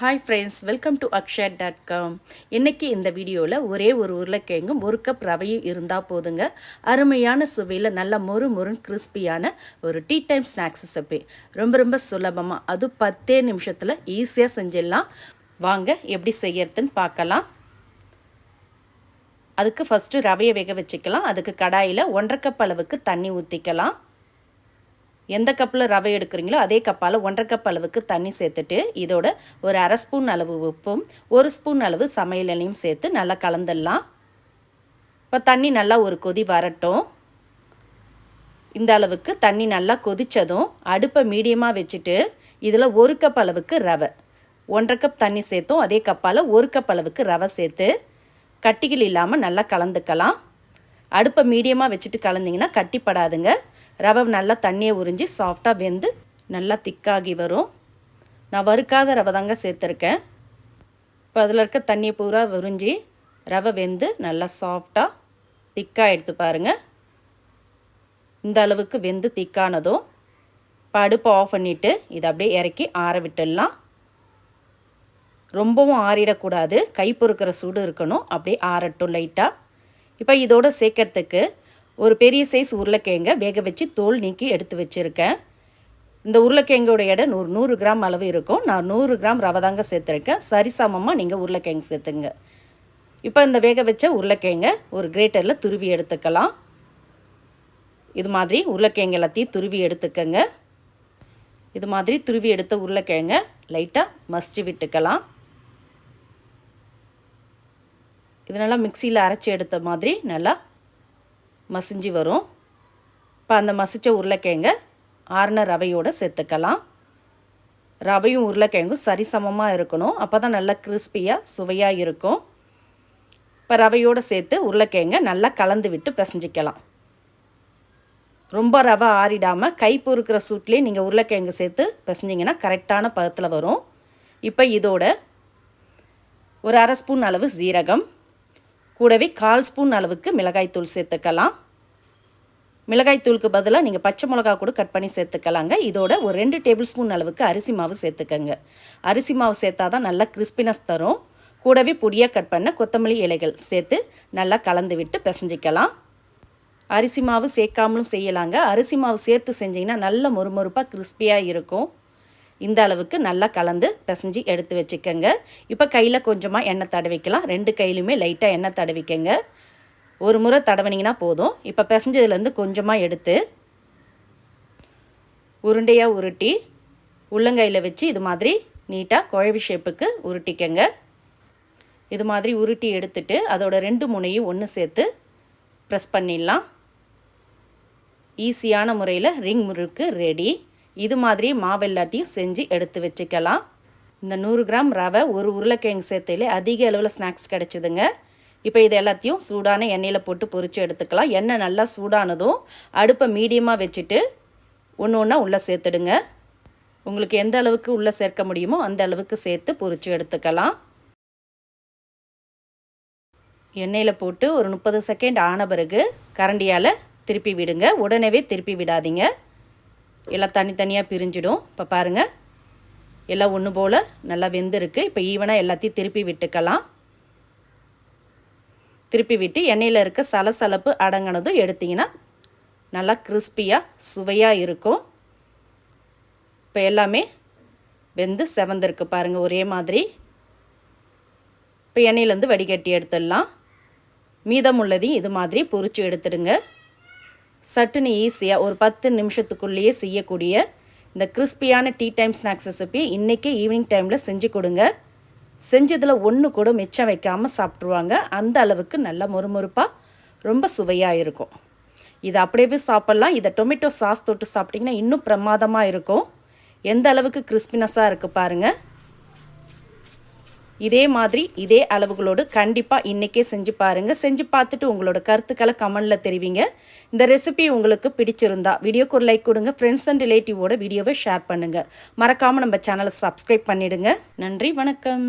Hi friends welcome to Akshar dot com இன்றைக்கி இந்த வீடியோவில் ஒரே ஒரு உருளைக்கிழங்கும் ஒரு கப் ரவையும் இருந்தால் போதுங்க. அருமையான சுவையில் நல்ல மொறு மொறுன்னு கிறிஸ்பியான ஒரு டீ டைம் ஸ்நாக்ஸ் ரெசிபி ரொம்ப ரொம்ப சுலபமாக அது பத்தே நிமிஷத்தில் ஈஸியாக செஞ்சிடலாம். வாங்க எப்படி செய்யறதுன்னு பார்க்கலாம். அதுக்கு ஃபஸ்ட்டு ரவையை வேக வச்சுக்கலாம். அதுக்கு கடாயில் ஒன்றரை கப் அளவுக்கு தண்ணி ஊற்றிக்கலாம் எந்த கப்பில் ரவை எடுக்கிறீங்களோ அதே கப்பால் ஒன்றரை கப் அளவுக்கு தண்ணி சேர்த்துட்டு இதோட ஒரு அரை ஸ்பூன் அளவு உப்பும் ஒரு ஸ்பூன் அளவு சமையல் எண்ணெயும் சேர்த்து நல்லா கலந்துடலாம். இப்போ தண்ணி நல்லா ஒரு கொதி வரட்டும். இந்த அளவுக்கு தண்ணி நல்லா கொதித்ததும் அடுப்பை மீடியமாக வச்சுட்டு இதில் ஒரு கப் அளவுக்கு ரவை. ஒன்றரை கப் தண்ணி சேர்த்தோம் அதே கப்பால் ஒரு கப் அளவுக்கு ரவை சேர்த்து கட்டிகள் இல்லாமல் நல்லா கலந்துக்கலாம். அடுப்பை மீடியமாக வச்சுட்டு கலந்திங்கன்னா கட்டிப்படாதுங்க. ரவை நல்லா தண்ணியை உறிஞ்சி சாஃப்டாக வெந்து நல்லா திக்காகி வரும். நான் வறுக்காத ரவை தாங்க சேர்த்துருக்கேன். இப்போ அதில் இருக்க தண்ணியை பூரா உறிஞ்சி ரவை வெந்து நல்லா சாஃப்டாக திக்காக எடுத்து பாருங்கள் இந்த அளவுக்கு வெந்து திக்கானதும் இப்போ அடுப்பை ஆஃப் பண்ணிவிட்டு இதை அப்படியே இறக்கி ஆற விட்டுடலாம். ரொம்பவும் ஆறிடக்கூடாது. கை பொறுக்கிற சூடு இருக்கணும். அப்படியே ஆறட்டும் லைட்டாக இப்போ இதோடு சேர்க்கறதுக்கு ஒரு பெரிய சைஸ் உருளைக்கிழங்க வேக வச்சு தோல் நீக்கி எடுத்து வச்சுருக்கேன். இந்த உருளைக்கிழங்கோட எடை நூறு நூறு கிராம் அளவு இருக்கும். நான் நூறு கிராம் ரவை தாங்க சேர்த்துருக்கேன். சரிசமமாக நீங்கள் உருளைக்கிழங்கு சேர்த்துங்க. இப்போ இந்த வேக வச்ச உருளைக்கிழங்க ஒரு கிரேட்டரில் துருவி எடுத்துக்கலாம். இது மாதிரி உருளைக்கிழங்கு எல்லாத்தையும் துருவி எடுத்துக்கங்க. இது மாதிரி துருவி எடுத்த உருளைக்கிழங்க லைட்டாக மசிச்சு விட்டுக்கலாம். இது நல்லா மிக்சியில் அரைச்சி எடுத்த மாதிரி நல்லா மசிஞ்சு வரும். இப்போ அந்த மசித்த உருளைக்கிழங்க ஆறுன ரவையோடு சேர்த்துக்கலாம். ரவையும் உருளைக்கிழங்கும் சரிசமமாக இருக்கணும். அப்போ தான் நல்லா கிறிஸ்பியாக சுவையாக இருக்கும். இப்போ ரவையோடு சேர்த்து உருளைக்கிழங்க நல்லா கலந்து விட்டு பிசைஞ்சிக்கலாம். ரொம்ப ரவை ஆறிடாமல் கை பொறுக்கிற சூட்லேயே நீங்கள் உருளைக்கிழங்கு சேர்த்து பிசைஞ்சிங்கன்னா கரெக்டான பதத்தில் வரும். இப்போ இதோட ஒரு அரை ஸ்பூன் அளவு சீரகம். கூடவே கால் ஸ்பூன் அளவுக்கு மிளகாய்த்தூள் சேர்த்துக்கலாம். மிளகாய்த்தூளுக்கு பதிலாக நீங்கள் பச்சை மிளகா கூட கட் பண்ணி சேர்த்துக்கலாங்க. இதோட ஒரு ரெண்டு டேபிள் ஸ்பூன் அளவுக்கு அரிசி மாவு சேர்த்துக்கங்க. அரிசி மாவு சேர்த்தா தான் நல்லா கிறிஸ்பினஸ் தரும். கூடவே பொடியாக கட் பண்ண கொத்தமல்லி இலைகள் சேர்த்து நல்லா கலந்து விட்டு பிசைஞ்சிக்கலாம். அரிசி மாவு சேர்க்காமலும் செய்யலாங்க. அரிசி மாவு சேர்த்து செஞ்சிங்கன்னா நல்ல மொறுமொறுப்பாக கிறிஸ்பியாக இருக்கும். இந்த அளவுக்கு நல்லா கலந்து பிசைஞ்சு எடுத்து வச்சுக்கோங்க. இப்போ கையில் கொஞ்சமாக எண்ணெய் தடவிக்கலாம். ரெண்டு கையிலுமே லைட்டாக எண்ணெய் தடவிக்கங்க. ஒரு முறை தடவினீங்கன்னா போதும். இப்போ பிசைஞ்சதுலேருந்து கொஞ்சமாக எடுத்து உருண்டையாக உருட்டி உள்ளங்கையில் வச்சு இது மாதிரி நீட்டாக குழவி ஷேப்புக்கு உருட்டிக்கங்க. இது மாதிரி உருட்டி எடுத்துட்டு அதோட ரெண்டு முனையும் ஒன்று சேர்த்து ப்ரெஸ் பண்ணிடலாம். ஈஸியான முறையில் ரிங் முறுக்கு ரெடி இது மாதிரி மாவு எல்லாத்தையும் செஞ்சு எடுத்து வச்சுக்கலாம். இந்த நூறு கிராம் ரவை ஒரு உருளைக்கிழங்கு சேர்த்தையிலே அதிக அளவில் ஸ்நாக்ஸ் கிடச்சிதுங்க. இப்போ இது எல்லாத்தையும் சூடான எண்ணெயில் போட்டு பொறிச்சு எடுத்துக்கலாம். எண்ணெய் நல்லா சூடானதும் அடுப்பை மீடியமாக வச்சுட்டு ஒன்று ஒன்றா உள்ளே சேர்த்துடுங்க. உங்களுக்கு எந்த அளவுக்கு உள்ளே சேர்க்க முடியுமோ அந்த அளவுக்கு சேர்த்து பொறிச்சு எடுத்துக்கலாம். எண்ணெயில் போட்டு ஒரு முப்பது செகண்ட் ஆன பிறகு கரண்டியால் திருப்பி விடுங்க. உடனே திருப்பி விடாதீங்க. எல்லாம் தனித்தனியாக பிரிஞ்சிடும். இப்போ பாருங்கள் எல்லாம் ஒன்று போல் நல்லா வெந்திருக்கு. இப்போ ஈவனாக எல்லாத்தையும் திருப்பி விட்டுக்கலாம். திருப்பி விட்டு எண்ணெயில் இருக்க சலசலப்பு அடங்கினதும் எடுத்திங்கன்னா நல்லா கிறிஸ்பியாக சுவையாக இருக்கும். இப்போ எல்லாமே வெந்து செவந்திருக்கு பாருங்கள் ஒரே மாதிரி. இப்போ எண்ணெயிலேருந்து வடிகட்டி எடுத்துடலாம். மீதம் உள்ளதையும் இது மாதிரி பொறிச்சு எடுத்துடுங்க. சட்டுன்னு ஈஸியாக ஒரு பத்து நிமிஷத்துக்குள்ளேயே செய்யக்கூடிய இந்த கிறிஸ்பியான டீ டைம் ஸ்நாக்ஸ் ரெசிபி இன்றைக்கே ஈவினிங் டைமில் செஞ்சு கொடுங்க. செஞ்சதில் ஒன்று கூட மிச்சம் வைக்காமல் சாப்பிட்ருவாங்க அந்த அளவுக்கு நல்ல மொறுமொறுப்பாக ரொம்ப சுவையாக இருக்கும். இதை அப்படியே சாப்பிட்லாம். இதை டொமேட்டோ சாஸ் தொட்டு சாப்பிட்டிங்கன்னா இன்னும் பிரமாதமாக இருக்கும். எந்த அளவுக்கு கிறிஸ்பினஸாக இருக்குது பாருங்கள் இதே மாதிரி இதே அளவுகளோடு கண்டிப்பாக இன்றைக்கே செஞ்சு பாருங்கள் செஞ்சு பார்த்துட்டு உங்களோட கருத்துக்களை கமெண்டில் தெரிவிங்க. இந்த ரெசிபி உங்களுக்கு பிடிச்சிருந்தா வீடியோக்கு ஒரு லைக் கொடுங்க. ஃப்ரெண்ட்ஸ் அண்ட் ரிலேட்டிவோட வீடியோவை ஷேர் பண்ணுங்கள் மறக்காமல் நம்ம சேனலை சப்ஸ்கிரைப் பண்ணிவிடுங்க நன்றி வணக்கம்.